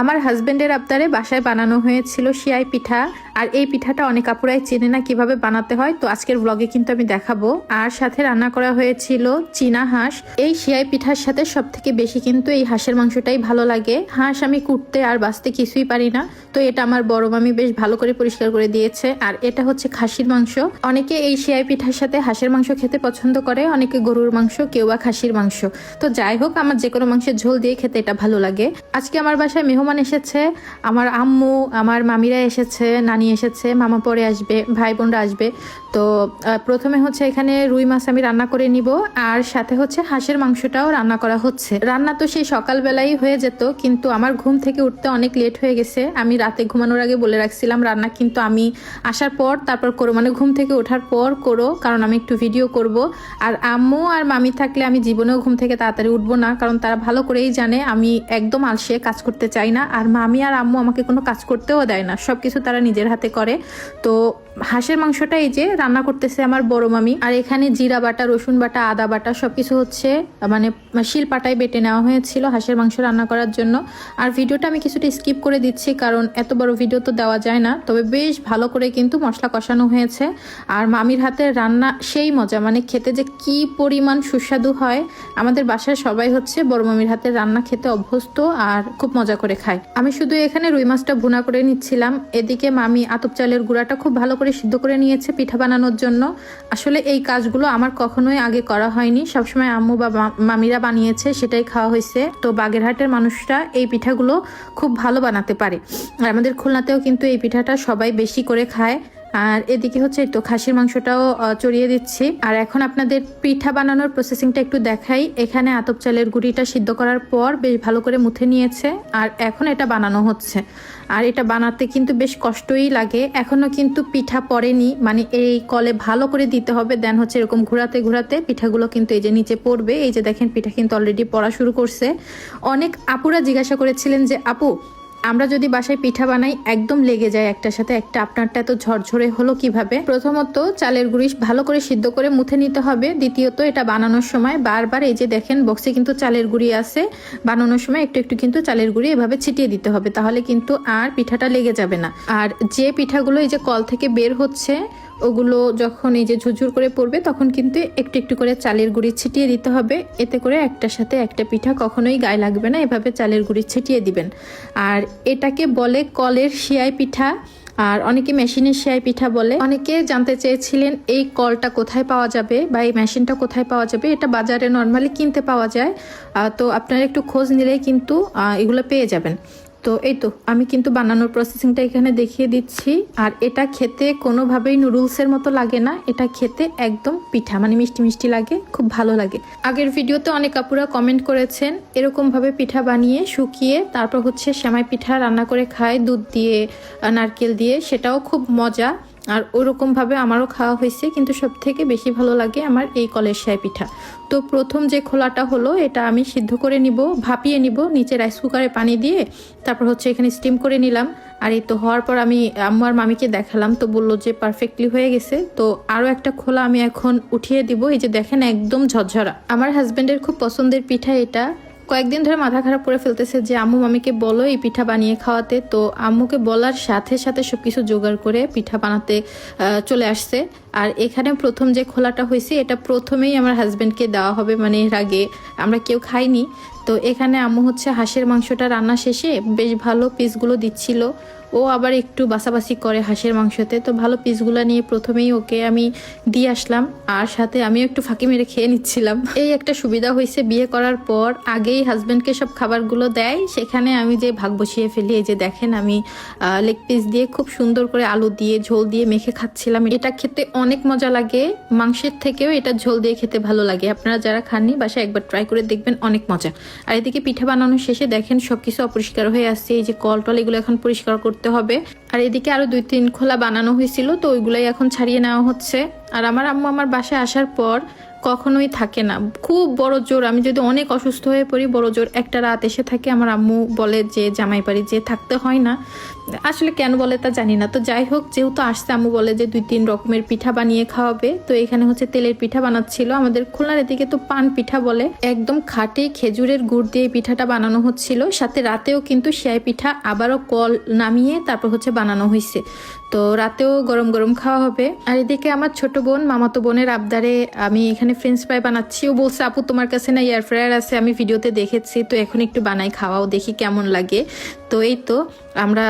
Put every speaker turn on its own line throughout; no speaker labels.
আমার হাজব্যান্ডের আবদারে বাসায় বানানো হয়েছিল শিয়াই পিঠা। আর এই পিঠাটা অনেক আপুরাই চেনে না কীভাবে বানাতে হয়, তো আজকের ব্লগে কিন্তু আমি দেখাবো। আর সাথে রান্না করা হয়েছিল চীনা হাঁস। এই শিয়াই পিঠার সাথে সব থেকে বেশি কিন্তু এই হাঁসের মাংসটাই ভালো লাগে। হাঁস আমি কুটতে আর বাঁচতে কিছুই পারি না, তো এটা আমার বড় মামি বেশ ভালো করে পরিষ্কার করে দিয়েছে। আর এটা হচ্ছে খাসির মাংস। অনেকে এই শিয়াই পিঠার সাথে হাঁসের মাংস খেতে পছন্দ করে, অনেকে গরুর মাংস, কেউ বা খাসির মাংস। তো যাই হোক, আমার যে কোনো মাংসের ঝোল দিয়ে খেতে এটা ভালো লাগে। আজকে আমার বাসায় মেহমান এসেছে, আমার আম্মু, আমার মামিরা এসেছে, নানি এসেছে, মামা পরে আসবে, ভাই বোনরা আসবে। তো প্রথমে হচ্ছে এখানে রুই মাছ আমি রান্না করে নিব, আর সাথে হচ্ছে হাঁসের মাংসটাও রান্না করা হচ্ছে। রান্না তো সেই সকালবেলাই হয়ে যেত, কিন্তু আমার ঘুম থেকে উঠতে অনেক লেট হয়ে গেছে। আমি রাতে ঘুমানোর আগে বলে রাখছিলাম, রান্না কিন্তু আমি আসার পর, তারপর করো। মানে ঘুম থেকে ওঠার পর করো, কারণ আমি একটু ভিডিও করব। আর আম্মু আর মামি থাকলে আমি জীবনেও ঘুম থেকে তাড়াতাড়ি উঠবো না, কারণ তারা ভালো করেই জানে আমি একদম আলসে কাজ করতে চাই না। আর মামি আর আম্মু আমাকে কোনো কাজ করতেও দেয় না সব কিছু তারা নিজের হাতে করে। তো হাঁসের মাংসটা এই যে রান্না করতেছে আমার বড় মামি। আর এখানে জিরা বাটা, রসুন বাটা, আদা বাটা সবকিছু হচ্ছে মানে শিলপাটায় বেটে নেওয়া হয়েছিল হাঁসের মাংস রান্না করার জন্য। আর ভিডিওটা আমি কিছুটা স্কিপ করে দিচ্ছি কারণ এত বড় ভিডিও তো দেওয়া যায় না। তবে বেশ ভালো করে কিন্তু মশলা কষানো হয়েছে। আর মামির হাতে রান্না সেই মজা মানে খেতে যে কি পরিমাণ সুস্বাদু হয়। আমাদের বাসায় সবাই হচ্ছে বড় মামির হাতের রান্না খেতে অভ্যস্ত আর খুব মজা করে খায়। আমি শুধু এখানে রুই মাছটা ভুনা করে নিচ্ছিলাম। এদিকে মামি আতপ চালের গুঁড়াটা খুব ভালো করে সিদ্ধ করে নিয়েছে পিঠা বানানোর জন্য। আসলে এই কাজগুলো আমার কখনোই আগে করা হয়নি। সবসময় আম্মু বা মামিরা বানিয়েছে, সেটাই খাওয়া হয়েছে। তো বাগেরহাটের মানুষরা এই পিঠাগুলো খুব ভালো বানাতে পারে। আর আমাদের খুলনাতেও কিন্তু এই পিঠাটা সবাই বেশি করে খায়। আর এদিকে হচ্ছে তো খাসির মাংসটাও চড়িয়ে দিচ্ছি। আর এখন আপনাদের পিঠা বানানোর প্রসেসিংটা একটু দেখাই। এখানে আতপ চালের গুঁড়িটা সিদ্ধ করার পর বেশ ভালো করে মুথে নিয়েছে আর এখন এটা বানানো হচ্ছে। আর এটা বানাতে কিন্তু বেশ কষ্টই লাগে। এখনও কিন্তু পিঠা পড়েনি মানে এই কলে ভালো করে দিতে হবে, দেন হচ্ছে এরকম ঘোরাতে ঘোরাতে পিঠাগুলো কিন্তু এই যে নিচে পড়বে। এই যে দেখেন পিঠা কিন্তু অলরেডি পড়া শুরু করছে। অনেক আপুরা জিজ্ঞাসা করেছিলেন যে, আপু আমরা যদি বাসায় পিঠা বানাই, একদম লেগে যায় একটার সাথে একটা। আপনারটা এত ঝরঝরে হলো কীভাবে? প্রথমত চালের গুঁড়ি ভালো করে সিদ্ধ করে মুথে নিতে হবে। দ্বিতীয়ত, এটা বানানোর সময় বারবার এই যে দেখেন বক্সে কিন্তু চালের গুঁড়ি আছে। বানানোর সময় একটু একটু কিন্তু চালের গুঁড়ি এভাবে ছিটিয়ে দিতে হবে, তাহলে কিন্তু আর পিঠাটা লেগে যাবে না। আর যে পিঠাগুলো এই যে কল থেকে বের হচ্ছে ওগুলো যখন এই যে ঝুরঝুর করে পড়বে, তখন কিন্তু একটু একটু করে চালের গুঁড়ি ছিটিয়ে দিতে হবে। এতে করে একটার সাথে একটা পিঠা কখনোই গায়ে লাগবে না, এভাবে চালের গুঁড়ি ছিটিয়ে দিবেন। আর এটাকে বলে কলের শিয়াই পিঠা, আর অনেকে মেশিনের শিয়াই পিঠা বলে। অনেকে জানতে চেয়েছিলেন এই কলটা কোথায় পাওয়া যাবে বা এই মেশিনটা কোথায় পাওয়া যাবে। এটা বাজারে নর্মালি কিনতে পাওয়া যায়। তো আপনারা একটু খোঁজ নিলেই কিন্তু এগুলো পেয়ে যাবেন। তো, এই তো, আমি কিন্তু বানানোর প্রসেসিংটা এখানে দেখিয়ে দিচ্ছি। আর এটা খেতে কোনোভাবেই নুডলসের মতো লাগে না। এটা খেতে একদম পিঠা মানে মিষ্টি মিষ্টি লাগে, খুব ভালো লাগে। আগের ভিডিওতে অনেক আপুরা কমেন্ট করেছেন, এরকমভাবে পিঠা বানিয়ে শুকিয়ে তারপর হচ্ছে শ্যামাই পিঠা রান্না করে খায়, দুধ দিয়ে নারকেল দিয়ে, সেটাও খুব মজা। আর ওরকমভাবে আমারও খাওয়া হয়েছে, কিন্তু সব থেকে বেশি ভালো লাগে আমার এই কলের শাই পিঠা। তো প্রথম যে খোলাটা হলো, এটা আমি সিদ্ধ করে নিব, ভাপিয়ে নিব, নিচে রাইস কুকারে পানি দিয়ে, তারপর হচ্ছে এখানে স্টিম করে নিলাম। আর এই তো হওয়ার পর আমি আম্মু আর মামিকে দেখালাম, তো বলল যে পারফেক্টলি হয়ে গেছে। তো আরও একটা খোলা আমি এখন উঠিয়ে দিব, এই যে দেখেন একদম ঝরঝরা। আমার হাজব্যান্ডের খুব পছন্দের পিঠা এটা। কয়েকদিন ধরে মাথা খারাপ করে ফেলতেছে যে আম্মু মামিকে বলো এই পিঠা বানিয়ে খাওয়াতে। তো আম্মুকে বলার সাথে সাথে সব কিছু জোগাড় করে পিঠা বানাতে চলে আসছে। আর এখানে প্রথম যে খোলাটা হয়েছে, এটা প্রথমেই আমার হাজব্যান্ডকে দেওয়া হবে মানে এর আগে। আমরা কেউ খাইনি। তো এখানে আম্মু হচ্ছে হাঁসের মাংসটা রান্না শেষে বেশ ভালো পিসগুলো দিচ্ছিল। ও আবার একটু বাসাবাসি করে হাঁসের মাংসতে। তো ভালো পিসগুলো নিয়ে প্রথমেই ওকে আমি দিয়ে আসলাম। আর সাথে আমিও একটু ফাঁকি মেরে খেয়ে নিচ্ছিলাম। এই একটা সুবিধা হয়েছে বিয়ে করার পর আগেই হাজব্যান্ডকে সব খাবারগুলো দেয়। সেখানে আমি যে ভাগ বসিয়ে ফেলি, এই যে দেখেন আমি লেগ পিস দিয়ে খুব সুন্দর করে আলু দিয়ে, ঝোল দিয়ে মেখে খাচ্ছিলাম। এটা খেতে অনেক মজা লাগে। মাংসের থেকেও এটা ঝোল দিয়ে খেতে ভালো লাগে। আপনারা যারা খাননি, বাসায় একবার ট্রাই করে দেখবেন, অনেক মজা। আর এদিকে পিঠা বানানোর শেষে দেখেন সবকিছু অপরিষ্কার হয়ে আসছে। এই যে কল টল এগুলো এখন পরিষ্কার করতে হবে। আর এদিকে আরও দুই তিন খোলা বানানো হয়েছিল, তো ওইগুলাই এখন ছাড়িয়ে নেওয়া হচ্ছে। আর আমার আম্মু আমার বাসায় আসার পর কখনোই থাকে না। খুব বড় জোর, আমি যদি অনেক অসুস্থ হয়ে পড়ি, বড় জোর একটা রাত এসে থাকে, আমার আম্মু বলে যে জামাই বাড়ি যে থাকতে হয় না। আসলে কেন বলে তা জানি না। তো যাই হোক, যেহেতু আসছে, আম্মু বলে যে দুই তিন রকমের পিঠা বানিয়ে খাওয়াবে। তো এখানে হচ্ছে তেলের পিঠা বানাচ্ছিল। আমাদের খুলনার এদিকে তো পান পিঠা বলে। একদম খাটে খেজুরের গুড় দিয়ে পিঠাটা বানানো হচ্ছিল। সাথে রাতেও কিন্তু সিয়াই পিঠা আবারও কল নামিয়ে তারপর হচ্ছে বানানো হয়েছে তো রাতেও গরম গরম খাওয়া হবে। আর এদিকে আমার ছোট বোন, মামাতো বোনের আবদারে আমি এখানে ফ্রেঞ্চ ফ্রাই বানাচ্ছি। ও বলছে, আপু, তোমার কাছে না এয়ার ফ্রায়ার আছে, আমি ভিডিওতে দেখেছি। তো এখন একটু বানাই, খাওয়াও দেখি কেমন লাগে। তো এই তো আমরা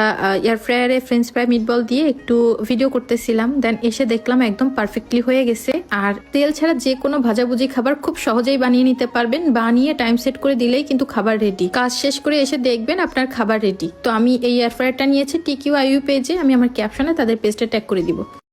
এয়ার ফ্রায়ারে ফ্রেঞ্চ ফ্রাই মিটবল দিয়ে একটু ভিডিও করতেছিলাম দেন এসে দেখলাম একদম পারফেক্টলি হয়ে গেছে। আর তেল ছাড়া যে কোনো ভাজাভুজি খাবার খুব সহজেই বানিয়ে নিতে পারবেন, বানিয়ে টাইম সেট করে দিলেই কিন্তু খাবার রেডি কাজ শেষ করে এসে দেখবেন আপনার খাবার রেডি তো আমি এই এয়ার ফ্রায়ারটা নিয়েছি টিকিউ আইউ পেজে আমি আমার ক্যাপশনে তাদের পেজটা ট্যাগ করে দিব।